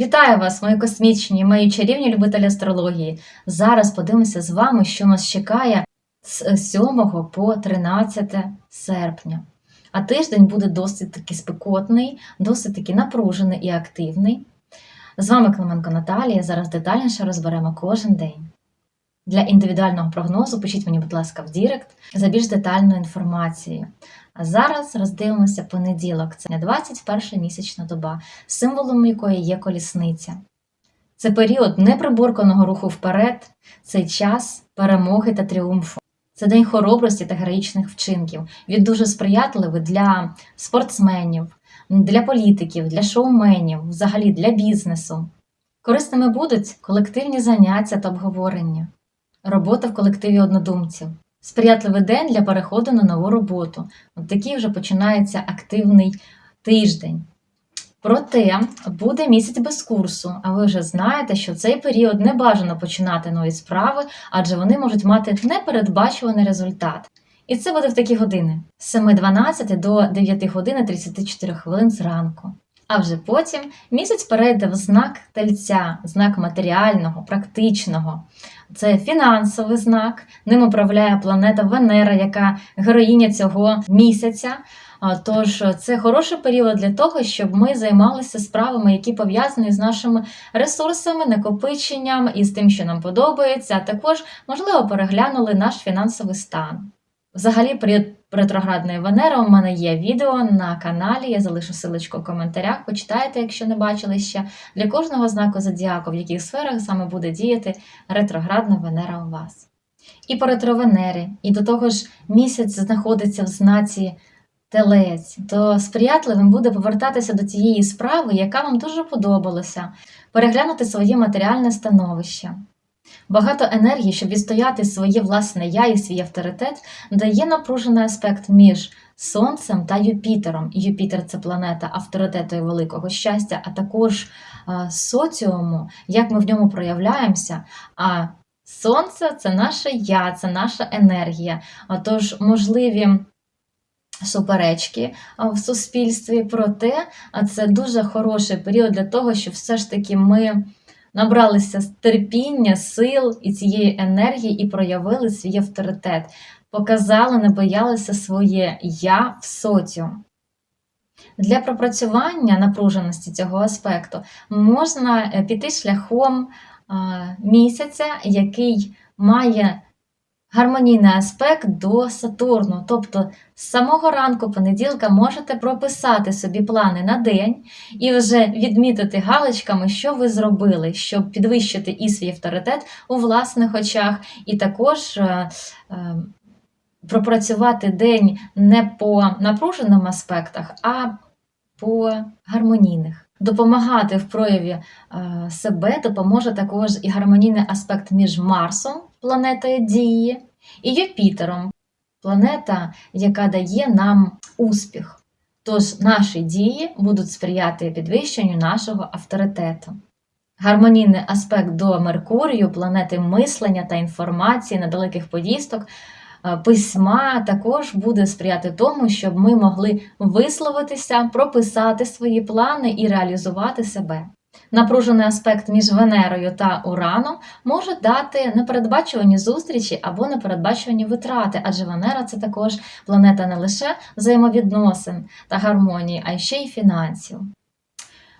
Вітаю вас, мої космічні, мої чарівні любителі астрології. Зараз подивимося з вами, що нас чекає з 7 по 13 серпня. А тиждень буде досить таки спекотний, досить таки напружений і активний. З вами Клименко Наталія. Зараз детальніше розберемо кожен день. Для індивідуального прогнозу пишіть мені, будь ласка, в Дірект за більш детальною інформацією. А зараз роздивимося понеділок. Це 21 місячна доба, символом якої є колісниця. Це період неприборканого руху вперед, це час перемоги та тріумфу. Це день хоробрості та героїчних вчинків. Він дуже сприятливий для спортсменів, для політиків, для шоуменів, взагалі для бізнесу. Корисними будуть колективні заняття та обговорення, робота в колективі однодумців. Сприятливий день для переходу на нову роботу. От такий вже починається активний тиждень. Проте буде місяць без курсу, а ви вже знаєте, що в цей період не бажано починати нові справи, адже вони можуть мати непередбачуваний результат. І це буде в такі години з 7.12 до 9 години 34 хвилин зранку. А вже потім місяць перейде в знак тельця, знак матеріального, практичного. Це фінансовий знак. Ним управляє планета Венера, яка героїня цього місяця. Тож це хороший період для того, щоб ми займалися справами, які пов'язані з нашими ресурсами, накопиченням і з тим, що нам подобається, а також, можливо, переглянули наш фінансовий стан. Взагалі, період ретроградної Венери у мене є відео на каналі. Я залишу силочку в коментарях. Почитайте, якщо не бачили ще для кожного знаку зодіаку, в яких сферах саме буде діяти ретроградна Венера у вас. І по ретровенері, і до того ж місяць знаходиться в знаці телець, то сприятливим буде повертатися до тієї справи, яка вам дуже подобалася, переглянути своє матеріальне становище. Багато енергії, щоб відстояти своє власне я і свій авторитет, дає напружений аспект між Сонцем та Юпітером. Юпітер це планета авторитету і великого щастя, а також соціуму, як ми в ньому проявляємося. А Сонце це наше я, це наша енергія. А Тож можливі. Суперечки в суспільстві, проте це дуже хороший період для того, щоб все ж таки ми набралися терпіння, сил і цієї енергії і проявили свій авторитет, показали, не боялися своє я в соціум. Для пропрацювання напруженості цього аспекту можна е, піти шляхом місяця, який має гармонійний аспект до Сатурну. Тобто з самого ранку понеділка можете прописати собі плани на день і вже відмітити галочками, що ви зробили, щоб підвищити і свій авторитет у власних очах, і також. е, е, Пропрацювати день не по напруженим аспектах, а по гармонійних. Допомагати в прояві е, себе допоможе також і гармонійний аспект між Марсом, планетою дії, і Юпітером, планета, яка дає нам успіх. Тож наші дії будуть сприяти підвищенню нашого авторитету. Гармонійний аспект до Меркурію, планети мислення та інформації, недалеких поїздок, е, письма також буде сприяти тому, щоб ми могли висловитися, прописати свої плани і реалізувати себе. Напружений аспект між Венерою та Ураном може дати непередбачувані зустрічі або непередбачувані витрати, адже Венера це також планета не лише взаємовідносин та гармонії, а й ще й фінансів.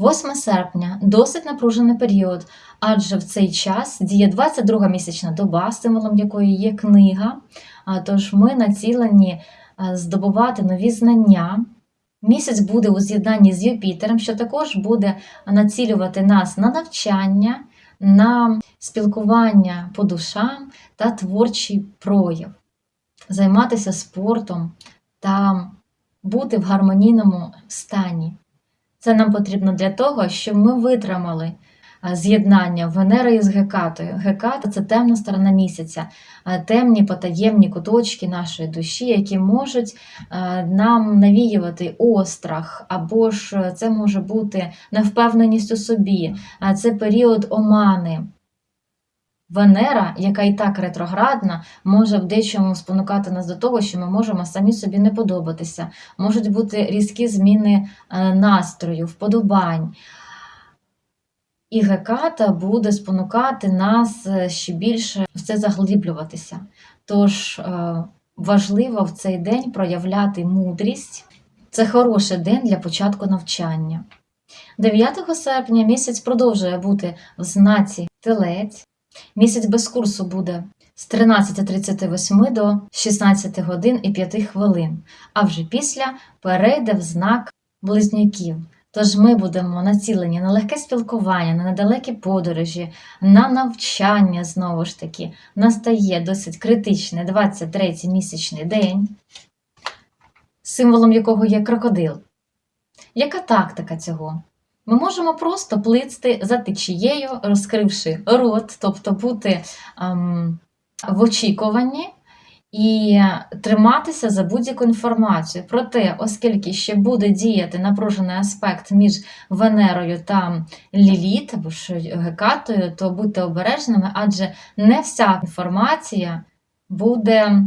8 серпня досить напружений період, адже в цей час діє 22 місячна доба, символом якої є книга. Тож ми націлені здобувати нові знання. Місяць буде у з'єднанні з Юпітером, що також буде націлювати нас на навчання, на спілкування по душам та творчий прояв, займатися спортом та бути в гармонійному стані. Це нам потрібно для того, щоб ми витримали з'єднання Венери з Гекатою. Геката це темна сторона місяця, темні потаємні куточки нашої душі, які можуть нам навіювати острах, або ж це може бути невпевненість у собі, це період омани. Венера, яка і так ретроградна, може в дечому спонукати нас до того, що ми можемо самі собі не подобатися. Можуть бути різкі зміни е, настрою, вподобань. І геката буде спонукати нас е, ще більше в це заглиблюватися. Тож е, важливо в цей день проявляти мудрість. Це хороший день для початку навчання. 9 серпня місяць продовжує бути в знаці Телець. Місяць без курсу буде з 13.38 до 16 годин і 5 хвилин, а вже після перейде в знак близнюків. Тож ми будемо націлені на легке спілкування, на недалекі подорожі, на навчання знову ж таки. Настає досить критичний 23-й місячний день, символом якого є крокодил. Яка тактика цього? Ми можемо просто плисти за течією, розкривши рот, тобто бути ем, в очікуванні і триматися за будь-яку інформацію. Проте, оскільки ще буде діяти напружений аспект між Венерою та Ліліт або Гекатою, то будьте обережними, адже не вся інформація буде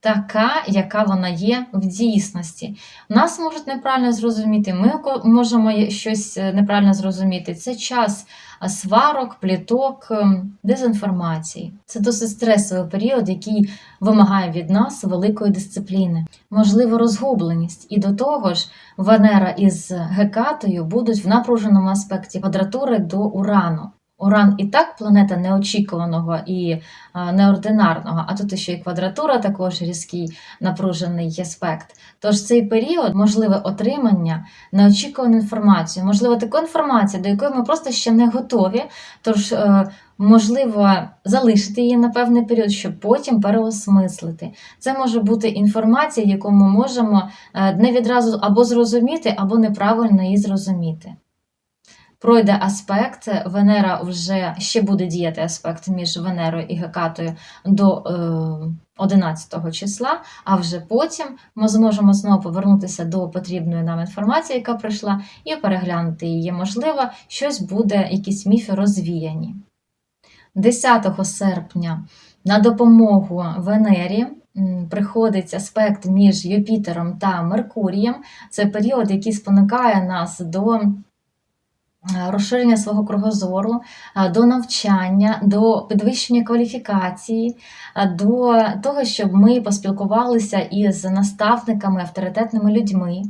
така, яка вона є в дійсності. Нас можуть неправильно зрозуміти, ми можемо щось е, неправильно зрозуміти. Це час сварок, пліток, ем, дезінформації. Це досить стресовий період, який вимагає від нас великої дисципліни, можливо, розгубленість. І до того ж, Венера із Гекатою будуть в напруженому аспекті квадратури до Урану. Уран і так планета неочікуваного і неординарного, а тут ще й квадратура, також різкий напружений аспект. Тож цей період можливе отримання неочікуваної інформації, можливо, таку інформацію, до якої ми просто ще не готові. Тож, е, можливо, залишити її на певний період, щоб потім переосмислити. Це може бути інформація, яку ми можемо е, не відразу або зрозуміти, або неправильно її зрозуміти. Пройде аспект, Венера вже ще буде діяти аспект між Венерою і Гекатою до е, 11 числа, а вже потім ми зможемо знову повернутися до потрібної нам інформації, яка прийшла, і переглянути її. Можливо, щось буде, якісь міфи розвіяні. 10 серпня на допомогу Венері приходить аспект між Юпітером та Меркурієм. Це період, який спонукає нас до е, розширення свого кругозору, е, до навчання, до підвищення кваліфікації, е, до того, щоб ми поспілкувалися із наставниками, авторитетними людьми.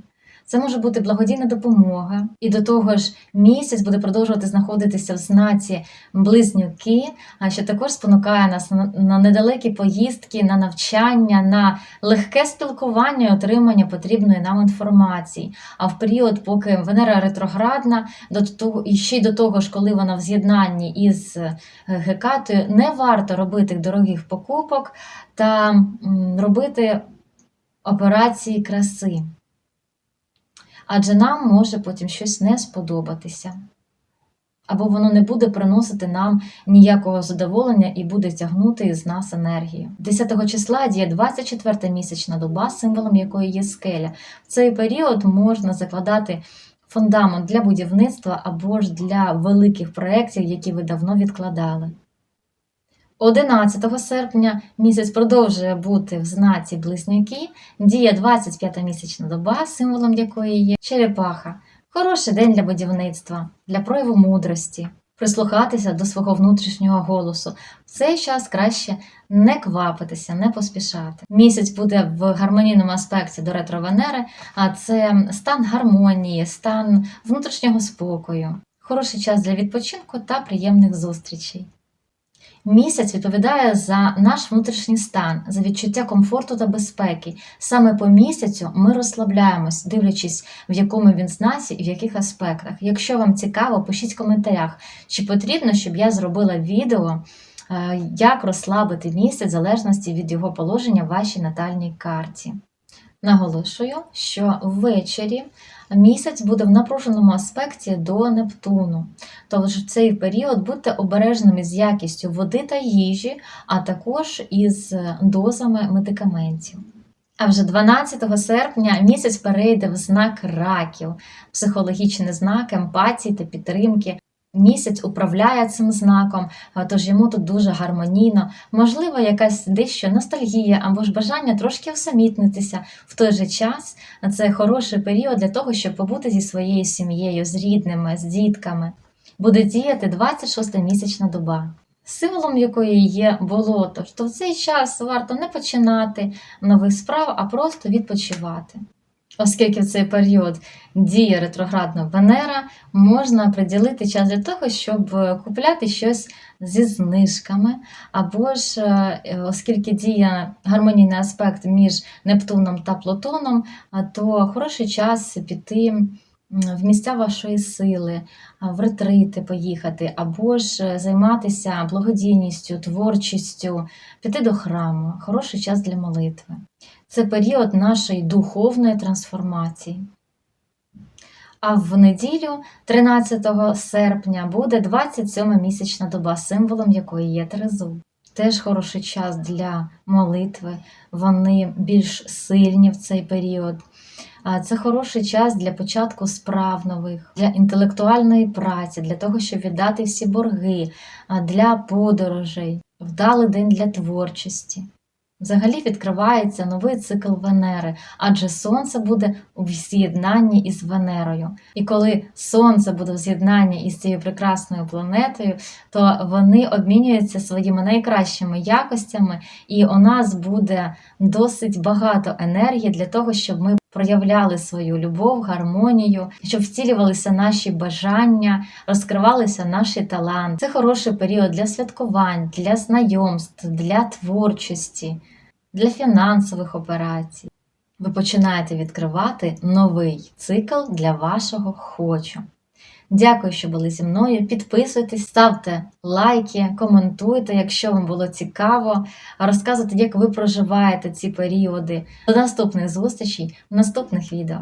Це може бути благодійна допомога, і до того ж, місяць буде продовжувати знаходитися в знаці близнюки, а що також спонукає нас на, недалекі поїздки, на навчання, на легке спілкування і отримання потрібної нам інформації. А в період, поки Венера ретроградна, до того і ще й до того ж, коли вона в з'єднанні із е, Гекатою, не варто робити дорогих покупок та робити операції краси адже нам може потім щось не сподобатися. Або воно не буде приносити нам ніякого задоволення і буде тягнути з нас енергію. 10 числа діє 24 місячна доба, символом якої є скеля. В цей період можна закладати фундамент для будівництва або ж для великих проєктів, які ви давно відкладали. 11 серпня місяць продовжує бути в знаці близнюки, діє 25 місячна доба, символом якої є черепаха. Хороший день для будівництва, для прояву мудрості, прислухатися до свого внутрішнього голосу. В цей час краще не квапитися, не поспішати. Місяць буде в гармонійному аспекті до ретро-Венери, а це стан гармонії, стан внутрішнього спокою. Хороший час для відпочинку та приємних зустрічей. Місяць відповідає за наш внутрішній стан, за відчуття комфорту та безпеки. Саме по місяцю ми розслабляємось, дивлячись, в якому він знаці і в яких аспектах. Якщо вам цікаво, пишіть в коментарях, чи потрібно, щоб я зробила відео, е, як розслабити місяць в залежності від його положення в вашій натальній карті. Наголошую, що ввечері місяць буде в напруженому аспекті до Нептуну. Тож в цей період будьте обережними з якістю води та їжі, а також із дозами медикаментів. А вже 12 серпня місяць перейде в знак раків, психологічний знак емпатії та підтримки. Місяць управляє цим знаком, тож йому тут дуже гармонійно. Можливо, якась дещо ностальгія або ж бажання трошки усамітнитися в той же час. Це хороший період для того, щоб побути зі своєю сім'єю, з рідними, з дітками. буде діяти 26 місячна доба. Символом якої є болото, то в цей час варто не починати нових справ, а просто відпочивати. Оскільки в цей період діє ретроградна Венера, можна приділити час для того, щоб е, купляти щось зі знижками, або ж, е, оскільки діє гармонійний аспект між Нептуном та Плутоном, то хороший час піти в місця вашої сили, в ретрити поїхати, або ж е, займатися благодійністю, творчістю, піти до храму. Хороший час для молитви. Це період нашої духовної трансформації. А в неділю, 13 серпня, буде 27 місячна доба, символом якої є Терезу. Теж хороший час для молитви, вони більш сильні в цей період. Це хороший час для початку справ нових, для інтелектуальної праці, для того, щоб віддати всі борги, для подорожей, вдалий день для творчості. Взагалі відкривається новий цикл Венери, адже Сонце буде у з'єднанні із Венерою. І коли Сонце буде в з'єднанні із цією прекрасною планетою, то вони обмінюються своїми найкращими якостями, і у нас буде досить багато енергії для того, щоб ми проявляли свою любов, гармонію, щоб втілювалися наші бажання, розкривалися наші таланти. Це хороший період для святкувань, для знайомств, для творчості, для фінансових операцій. Ви починаєте відкривати новий цикл для вашого хочу. Дякую, що були зі мною. Підписуйтесь, ставте лайки, коментуйте, якщо вам було цікаво. Розказуйте, як ви проживаєте ці періоди. До наступних зустрічей в наступних відео.